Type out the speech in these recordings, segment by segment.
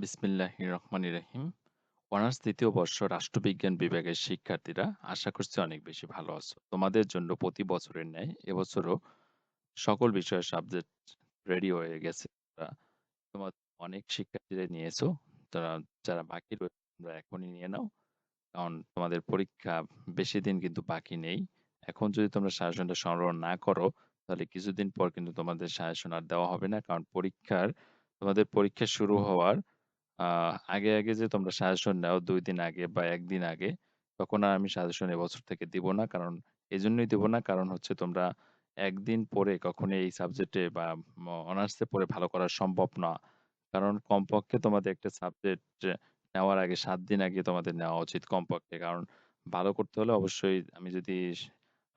বিসমিল্লাহির রহমান রহিম। অনার্স দ্বিতীয় বর্ষ রাষ্ট্রবিজ্ঞান বিভাগের শিক্ষার্থীরা আশা করছি অনেক বেশি ভালো আছো। তোমাদের জন্য প্রতি বছরের ন্যায় এবছরও সকল বিষয়ের সাবজেক্ট রেডি হয়ে গেছে। তোমার অনেক শিক্ষার্থীরাই নিয়েছো। যারা, যারা বাকি রয়েছে তোমরা এখনই নিয়ে নাও। কারণ তোমাদের পরীক্ষা বেশি দিন কিন্তু বাকি নেই। এখন যদি তোমরা সাজেশনটা সংগ্রহ না করো, তাহলে কিছুদিন পর কিন্তু তোমাদের সাজেশন আর দেওয়া হবে না। কারণ পরীক্ষার তোমাদের পরীক্ষা শুরু হওয়ার আ আগে, আগে যে তোমরা সাজেশন নেও ২ দিন আগে বা ১ দিন আগে, তখন আর আমি সাজেশন এবছর থেকে দিব না। কারণ এজন্যই দিব না কারণ হচ্ছে তোমরা ১ দিন পড়ে কখনোই এই সাবজেক্টে বা ম অনার্সে পড়ে ভালো করা সম্ভব না। কারণ কমপক্ষে তোমাদের একটা সাবজেক্ট নেওয়ার আগে ৭ দিন আগে তোমাদের নেওয়া উচিত কমপক্ষে। কারণ ভালো করতে হলে অবশ্যই আমি যদি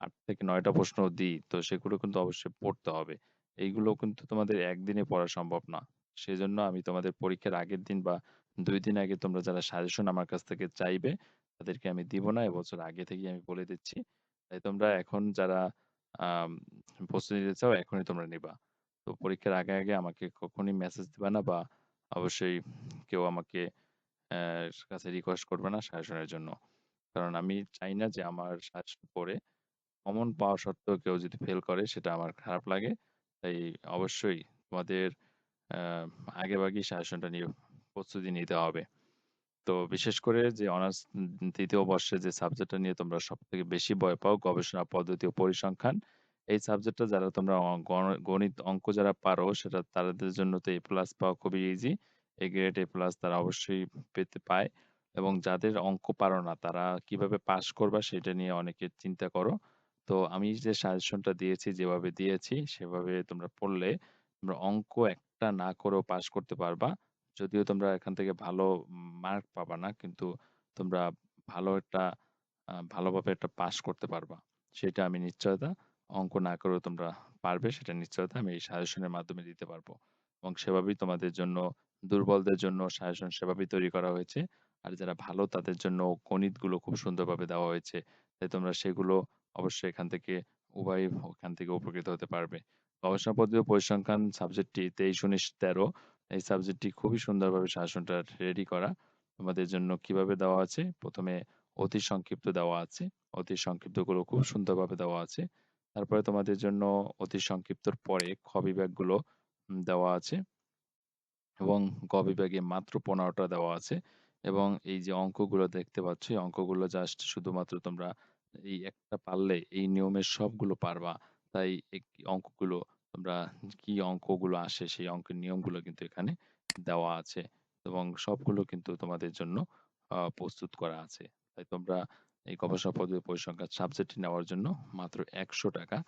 ৮ থেকে ৯ টা প্রশ্ন দিই, তো সেগুলো কিন্তু অবশ্যই পড়তে হবে। এইগুলো কিন্তু তোমাদের একদিনে পড়া সম্ভব না। সেজন্য আমি তোমাদের পরীক্ষার আগের দিন বা ২ দিন আগে তোমরা যারা সাজেশন আমার কাছ থেকে চাইবে, তাদেরকে আমি দিব না। এবছর আগে থেকেই আমি বলে দিচ্ছি। তাই তোমরা এখন যারা আম প্রস্তুতি নিতে চাও এখনই তোমরা নিবা। তো পরীক্ষার আগে, আগে আমাকে কখনোই মেসেজ দিবা না বা অবশ্যই কেউ আমাকে অ্যা কাছে রিকোয়েস্ট করবে না সাজেশনের জন্য। কারণ আমি চাই না যে আমার সাজেশন পড়ে কমন পাওয়া সত্ত্বেও কেউ যদি ফেল করে সেটা আমার খারাপ লাগে। তাই অবশ্যই তোমাদের আগেভাগেই সাজেশনটা নিয়ে প্রস্তুতি নিতে হবে। তো বিশেষ করে যে অনার্স ৩য় বর্ষে যে সাবজেক্টটা নিয়ে তোমরা সবথেকে বেশি ভয় পাও গবেষণা পদ্ধতি ও পরিসংখ্যান। এই সাবজেক্টটা যারা তোমরা গণিত, অঙ্ক যারা পারো সেটা তাদের জন্য তো এ প্লাস পাওয়া খুবই easy. A grade, A plus তারা অবশ্যই পেতে পায় এবং যাদের অঙ্ক পারো না তারা কীভাবে পাস করবা সেটা নিয়ে অনেকে চিন্তা করো। তো আমি যে সাজেশনটা দিয়েছি, যেভাবে দিয়েছি সেভাবে তোমরা পড়লে তোমরা অঙ্ক একটা না করেও পাস করতে পারবা। যদিও তোমরা এখান থেকে ভালো মার্ক পাবা না। কিন্তু তোমরা ভালো একটা ভালোভাবে একটা পাস করতে পারবা। সেটা আমি নিশ্চয়তা, অঙ্ক না করেও তোমরা পারবে, সেটা নিশ্চয়তা আমি এই সাজেশনের মাধ্যমে দিতে পারব। এবং সেভাবেই তোমাদের জন্য, দুর্বলদের জন্য সাজেশন সেভাবেই তৈরি করা হয়েছে। আর যারা ভালো, তাদের জন্য গণিতগুলো খুব সুন্দরভাবে দেওয়া হয়েছে। তাই তোমরা সেগুলো অবশ্যই এখান থেকে উভয়ই ওখান থেকে উপকৃত হতে পারবে। গবেষণা পদ্ধতি ও পরিসংখ্যান সাবজেক্টটি ২৩, ১৯, ১৩ এই সাবজেক্টটি খুবই সুন্দরভাবে সাজেশনটা রেডি করা। তোমাদের জন্য কীভাবে দেওয়া আছে? প্রথমে অতি সংক্ষিপ্ত দেওয়া আছে। অতি সংক্ষিপ্তগুলো খুব সুন্দরভাবে দেওয়া আছে। তারপরে তোমাদের জন্য অতি সংক্ষিপ্তর পরে খ বিভাগগুলো উম দেওয়া আছে। এবং গ বিভাগে মাত্র পনেরোটা দেওয়া আছে। এবং এই যে অঙ্কগুলো দেখতে পাচ্ছ, এই অঙ্কগুলো জাস্ট শুধুমাত্র তোমরা এই একটা পারলে এই নিয়মের সবগুলো পারবা। তাই অঙ্কগুলো তোমরা কি অঙ্কগুলো আসে সেই অঙ্কের নিয়মগুলো কিন্তু এখানে দেওয়া আছে। এবং সবগুলো কিন্তু তোমাদের জন্য প্রস্তুত করা আছে। তাই তোমরা এই গবেষণা পদ্ধতি পরিসংখ্যান সাবজেক্টটি নেওয়ার জন্য মাত্র ৳১০০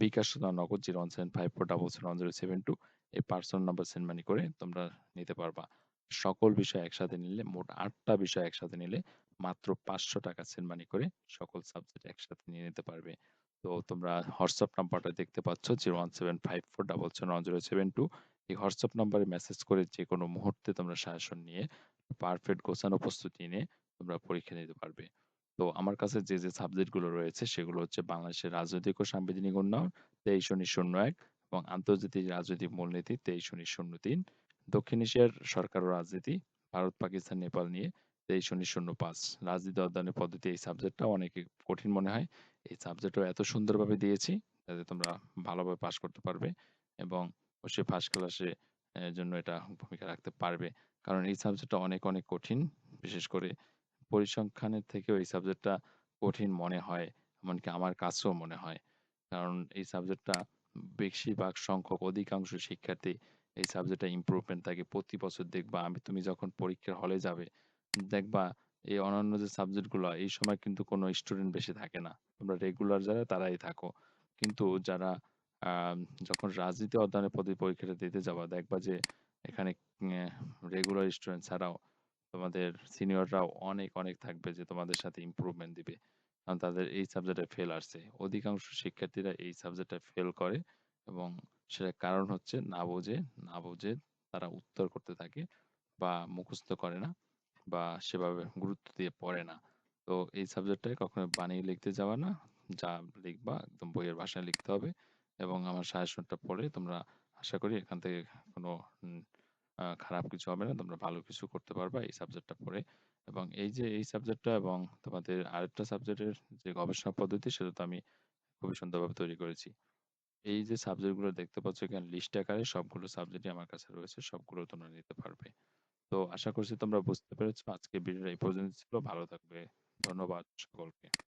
বিকাশ বা নগদ 01754771072 এই পার্সোনাল নাম্বার সেন্ড মানি করে তোমরা নিতে পারবা। সকল বিষয় একসাথে নিলে, মোট আটটা বিষয় একসাথে নিলে মাত্র ৳৫০০ সেন্ড মানি করে সকল সাবজেক্ট একসাথে নিয়ে নিতে পারবে। তো তোমরা হোয়াটসঅ্যাপ নাম্বারটা দেখতে পাচ্ছ 01754771072 এই হোয়াটসঅ্যাপ নাম্বারে মেসেজ করে যেকোনো মুহূর্তে তোমরা সাজেশন নিয়ে পারফেক্ট গোছানো প্রস্তুতি নিয়ে তোমরা পরীক্ষা দিতে পারবে। তো আমার কাছে যে, যে সাবজেক্টগুলো রয়েছে সেগুলো হচ্ছে বাংলাদেশের রাজনৈতিক ও সাংবিধানিক উন্নয়ন ২৩-১৯-০১ এবং আন্তর্জাতিক রাজনৈতিক মূলনীতি ২৩-১৯-০৩ দক্ষিণ এশিয়ার সরকার ও রাজনীতি ভারত, পাকিস্তান, নেপাল নিয়ে ২৩-১৯-০৫ রাজনীতি অধ্যয়নের পদ্ধতি এই সাবজেক্টটা অনেকে কঠিন মনে হয়। এই সাবজেক্টও এত সুন্দরভাবে দিয়েছি যাতে তোমরা ভালোভাবে পাস করতে পারবে এবং অবশ্যই ফার্স্ট ক্লাসে এর জন্য এটা ভূমিকা রাখতে পারবে। কারণ এই সাবজেক্টটা অনেক, অনেক কঠিন। বিশেষ করে পরিসংখ্যানের থেকেও এই সাবজেক্টটা কঠিন মনে হয়। এমনকি আমার কাছেও মনে হয়। কারণ এই সাবজেক্টটা বেশিরভাগ সংখ্যক অধিকাংশ শিক্ষার্থী এই সাবজেক্টে ইমপ্রুভমেন্ট থাকে। প্রতি বছর দেখবা আমি তুমি যখন পরীক্ষার হলে যাবে, দেখবা এই অন্যান্য যে সাবজেক্টগুলো এই সময় কিন্তু কোনো স্টুডেন্ট বেশি থাকে না। তোমরা রেগুলার যারা তারাই থাকো। কিন্তু যারা আ যখন রাজনীতি অধ্যয়নের পদ্ধতি পরীক্ষাটা দিতে যাবা দেখবা যে এখানে রেগুলার স্টুডেন্ট ছাড়াও তোমাদের সিনিয়ররাও অনেক, অনেক থাকবে যে তোমাদের সাথে ইমপ্রুভমেন্ট দিবে। কারণ তাদের এই সাবজেক্টে ফেল আসছে। অধিকাংশ শিক্ষার্থীরা এই সাবজেক্টে ফেল করে এবং সেটার কারণ হচ্ছে না বুঝে, না বুঝে তারা উত্তর করতে থাকে বা মুখস্থ করে না বা সেভাবে গুরুত্ব দিয়ে পড়ে না। তো এই সাবজেক্টটায় কখনো বানিয়ে লিখতে যাবা না। যা লিখবা, একদম বইয়ের ভাষায় লিখতে হবে এবং আমার সাজেশনটা পড়ে তোমরা আশা করি এখান থেকে কোনো খারাপ কিছু হবে না। তোমরা ভালো কিছু করতে পারবা এই সাবজেক্টটা পড়ে। এবং এই যে এই সাবজেক্টটা এবং তোমাদের আরেকটা সাবজেক্টের যে গবেষণা পদ্ধতি সেটা তো আমি খুবই সুন্দরভাবে তৈরি করেছি। এই যে সাবজেক্টগুলো দেখতে পাচ্ছ এখানে লিস্ট আকারে সবগুলো সাবজেক্টই আমার কাছে রয়েছে। সবগুলো তোমরা নিতে পারবে। তো আশা করছি তোমরা বুঝতে পেরেছ আজকের ভিডিওটা এই পর্যন্ত ছিল। ভালো থাকবে। ধন্যবাদ সকলকে।